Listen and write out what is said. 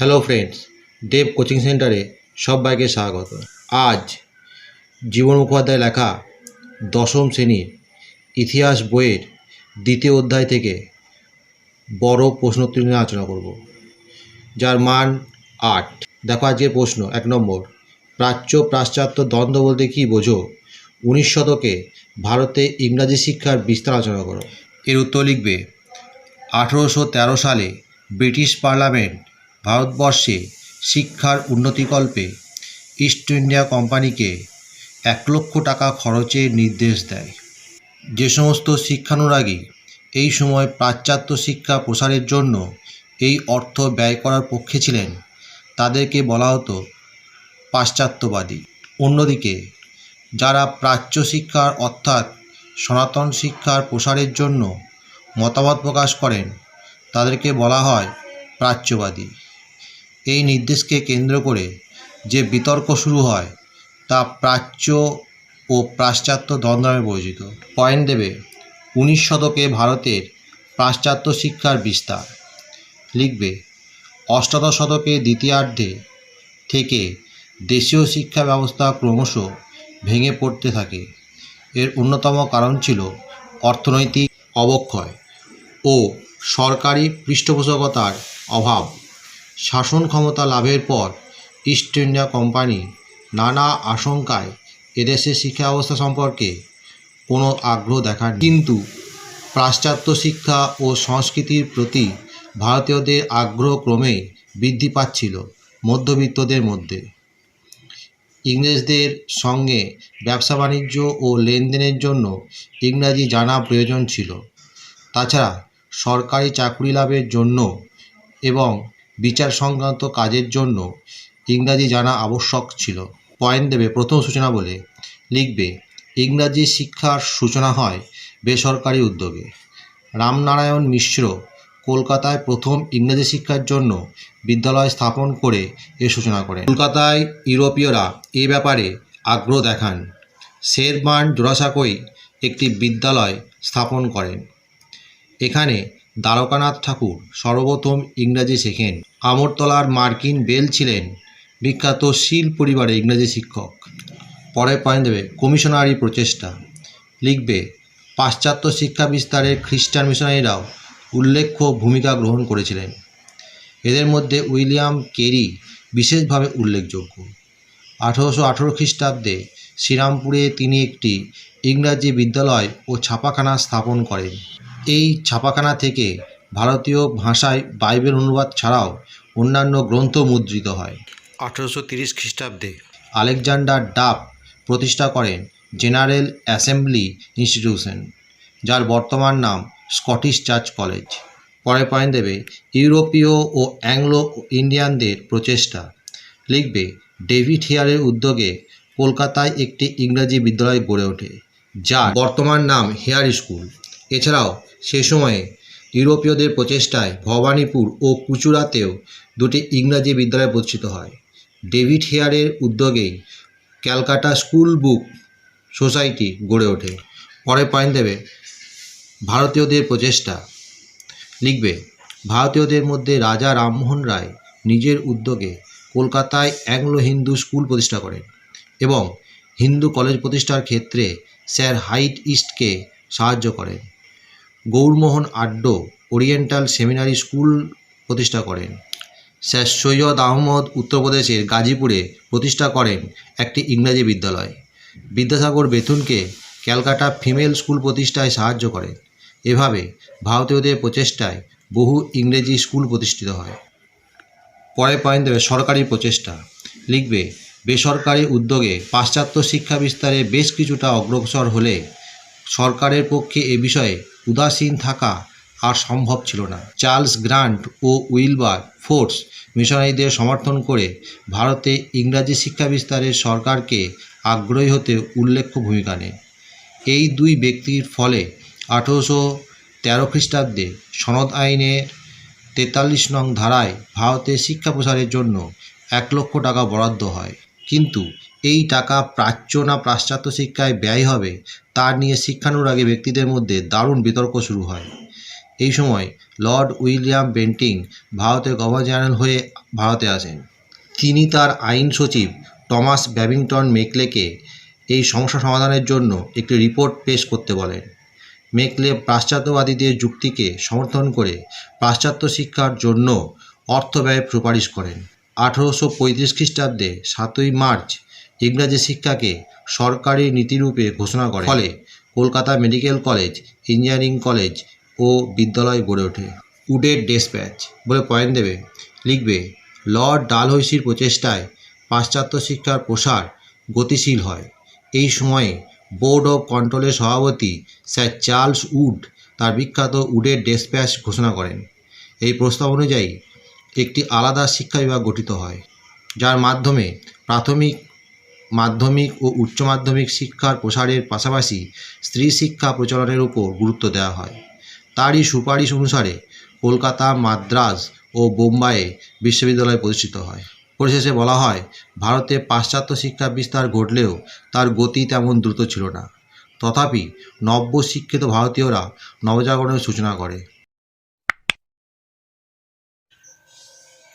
Hello friends দেব coaching সেন্টারে সবাইকে স্বাগত। আজ জীবন মুখোপাধ্যায় লেখা দশম শ্রেণির ইতিহাস বইয়ের দ্বিতীয় অধ্যায় থেকে বড় প্রশ্নোত্তর নিয়ে আলোচনা করব, যার মান আট। দেখো আজকের প্রশ্ন, এক নম্বর, প্রাচ্য পাশ্চাত্য দ্বন্দ্ব বলতে কী বোঝো? উনিশ শতকে ভারতে ইংরাজি শিক্ষার বিস্তার আলোচনা করো। এর উত্তর লিখবে, আঠেরোশো তেরো সালে ব্রিটিশ পার্লামেন্ট ভারতবর্ষে শিক্ষার উন্নতিকল্পে ইস্ট ইন্ডিয়া কোম্পানিকে এক লক্ষ টাকা খরচের নির্দেশ দেয়। যে সমস্ত শিক্ষানুরাগী এই সময় পাশ্চাত্য শিক্ষা প্রসারের জন্য এই অর্থ ব্যয় করার পক্ষে ছিলেন, তাদেরকে বলা হতো পাশ্চাত্যবাদী। অন্যদিকে, যারা প্রাচ্য শিক্ষার অর্থাৎ সনাতন শিক্ষার প্রসারের জন্য মতামত প্রকাশ করেন, তাদেরকে বলা হয় প্রাচ্যবাদী। এই নির্দেশকে কেন্দ্র করে যে বিতর্ক শুরু হয়, তা প্রাচ্য ও পাশ্চাত্য দ্বন্দ্ব নামে পরিচিত। পয়েন্ট দেবে, উনিশ শতকে ভারতের পাশ্চাত্য শিক্ষার বিস্তার। লিখবে, অষ্টাদশ শতকে দ্বিতীয়ার্ধে থেকে দেশীয় শিক্ষা ব্যবস্থা ক্রমশ ভেঙে পড়তে থাকে। এর অন্যতম কারণ ছিল অর্থনৈতিক অবক্ষয় ও সরকারি পৃষ্ঠপোষকতার অভাব। শাসন ক্ষমতা লাভের পর ইস্ট ইন্ডিয়া কোম্পানি নানা আশঙ্কায় এদেশের শিক্ষা ব্যবস্থা সম্পর্কে কোনো আগ্রহ দেখান কিন্তু পাশ্চাত্য শিক্ষা ও সংস্কৃতির প্রতি ভারতীয়দের আগ্রহ ক্রমেই বৃদ্ধি পাচ্ছিল মধ্যবিত্তদের মধ্যে। ইংরেজদের সঙ্গে ব্যবসা বাণিজ্য ও লেনদেনের জন্য ইংরাজি জানা প্রয়োজন ছিল। তাছাড়া সরকারি চাকরি লাভের জন্য এবং বিচার সংক্রান্ত কাজের জন্য ইংরাজি জানা আবশ্যক ছিল। পয়েন্ট দেবে প্রথম সূচনা বলে লিখবে, ইংরাজি শিক্ষার সূচনা হয় বেসরকারি উদ্যোগে। রামনারায়ণ মিশ্র কলকাতায় প্রথম ইংরেজি শিক্ষার জন্য বিদ্যালয় স্থাপন করে এর সূচনা করেন। কলকাতায় ইউরোপীয়রা এ ব্যাপারে আগ্রহ দেখান। শেরমান জোড়াসাঁকোই একটি বিদ্যালয় স্থাপন করেন। এখানে দ্বারকানাথ ঠাকুর সর্বপ্রথম ইংরাজি শেখেন। আমরতলার মার্কিন বেল ছিলেন বিখ্যাত শীল পরিবারের ইংরাজি শিক্ষক। পরের পয়েন্ট দেবে, কমিশনারি প্রচেষ্টা। লিখবে, পাশ্চাত্য শিক্ষা বিস্তারে খ্রিস্টান মিশনারিরাও উল্লেখ্য ভূমিকা গ্রহণ করেছিলেন। এদের মধ্যে উইলিয়াম কেরি বিশেষভাবে উল্লেখযোগ্য। আঠেরোশো আঠেরো খ্রিস্টাব্দে শ্রীরামপুরে তিনি একটি ইংরাজি বিদ্যালয় ও ছাপাখানা স্থাপন করেন। এই ছাপাখানা থেকে ভারতীয় ভাষায় বাইবেল অনুবাদ ছাড়াও অন্যান্য গ্রন্থ মুদ্রিত হয়। আঠেরোশো তিরিশ খ্রিস্টাব্দে আলেকজান্ডার ডাব প্রতিষ্ঠা করেন জেনারেল অ্যাসেম্বলি ইনস্টিটিউশন যার বর্তমান নাম স্কটিশ চার্চ কলেজ। পরে পয়েন্ট দেবে ইউরোপীয় ও অ্যাংলো ইন্ডিয়ানদের প্রচেষ্টা। লিখবে ডেভিড হেয়ারের উদ্যোগে কলকাতায় একটি ইংরাজি বিদ্যালয় গড়ে ওঠে যার বর্তমান নাম হেয়ার স্কুল। এছাড়াও, সে সময়ে ইউরোপীয়দের প্রচেষ্টায় ভবানীপুর ও কুচুরাতেও দুটি ইংরাজি বিদ্যালয় প্রতিষ্ঠিত হয়। ডেভিড হেয়ারের উদ্যোগেই ক্যালকাটা স্কুল বুক সোসাইটি গড়ে ওঠে। পরে পয়েন্ট দেবে, ভারতীয়দের প্রচেষ্টা। লিখবে, ভারতীয়দের মধ্যে রাজা রামমোহন রায় নিজের উদ্যোগে কলকাতায় অ্যাংলো হিন্দু স্কুল প্রতিষ্ঠা করেন এবং হিন্দু কলেজ প্রতিষ্ঠার ক্ষেত্রে স্যার হাইট ইস্টকে সাহায্য করেন। Gourmohan Addy oriental seminary school প্রতিষ্ঠা করেন। স্যার সৈয়দ আহমদ উত্তরপ্রদেশের গাজীপুরে প্রতিষ্ঠা করেন একটি ইংরাজি বিদ্যালয়। বিদ্যাসাগর বেতুনকে ক্যালকাটা ফিমেল স্কুল প্রতিষ্ঠায় সাহায্য করেন। এভাবে ভারতীয়দের প্রচেষ্টায় বহু ইংরেজি স্কুল প্রতিষ্ঠিত হয়। পরে পয়েন্ট দেবে সরকারি প্রচেষ্টা। লিখবে, বেসরকারি উদ্যোগে পাশ্চাত্য শিক্ষা বিস্তারে বেশ কিছুটা অগ্রসর হলে সরকারের পক্ষে এ বিষয়ে উদাসীন থাকা আর সম্ভব ছিল না। চার্লস গ্রান্ট ও উইলবার ফোর্স মিশনারিদের সমর্থন করে ভারতে ইংরাজি শিক্ষা বিস্তারে সরকারকে আগ্রহী হতে উল্লেখ্য ভূমিকা নেয়। এই দুই ব্যক্তির ফলে আঠেরোশো তেরো খ্রিস্টাব্দে সনদ আইনের তেতাল্লিশ নং ধারায় ভারতে শিক্ষা প্রসারের জন্য এক লক্ষ টাকা বরাদ্দ হয়। কিন্তু এই টাকা প্রাচ্য না পাশ্চাত্য শিক্ষায় ব্যয় হবে তা নিয়ে শিক্ষানুরাগী ব্যক্তিদের মধ্যে দারুণ বিতর্ক শুরু হয়। এই সময় লর্ড উইলিয়াম বেন্টিং ভারতের গভর্নর জেনারেল হয়ে ভারতে আসেন। তিনি তার আইন সচিব টমাস ব্যাবিংটন মেকলেকে এই সমস্যা সমাধানের জন্য একটি রিপোর্ট পেশ করতে বলেন। মেকলে পাশ্চাত্যবাদীদের যুক্তিকে সমর্থন করে পাশ্চাত্য শিক্ষার জন্য অর্থ ব্যয়ের সুপারিশ করেন। আঠেরোশো পঁয়ত্রিশ খ্রিস্টাব্দে সাতই মার্চ ইংরাজি শিক্ষাকে সরকারি নীতিরূপে ঘোষণা করে। ফলে Kolkata medical college, engineering college ও বিদ্যালয় গড়ে ওঠে। উডের ডেসপ্যাচ বলে পয়েন্ট দেবে, লিখবে, লর্ড ডালহৌসির প্রচেষ্টায় পাশ্চাত্য শিক্ষার প্রসার গতিশীল হয়। এই সময়ে বোর্ড অফ কন্ট্রোলের সভাপতি স্যার চার্লস উড তার বিখ্যাত উডের ডেসপ্যাচ ঘোষণা করেন। এই প্রস্তাব অনুযায়ী একটি আলাদা শিক্ষা বিভাগ গঠিত হয়, যার মাধ্যমে প্রাথমিক, মাধ্যমিক ও উচ্চ মাধ্যমিক শিক্ষার প্রসারের পাশাপাশি স্ত্রী শিক্ষা প্রচলনের উপর গুরুত্ব দেওয়া হয়। তারই সুপারিশ অনুসারে কলকাতা, মাদ্রাজ ও বোম্বাইয়ে বিশ্ববিদ্যালয় প্রতিষ্ঠিত হয়। পরিশেষে বলা হয়, ভারতে পাশ্চাত্য শিক্ষা বিস্তার ঘটলেও তার গতি তেমন দ্রুত ছিল না। তথাপি নব্য শিক্ষিত ভারতীয়রা নবজাগরণের সূচনা করে।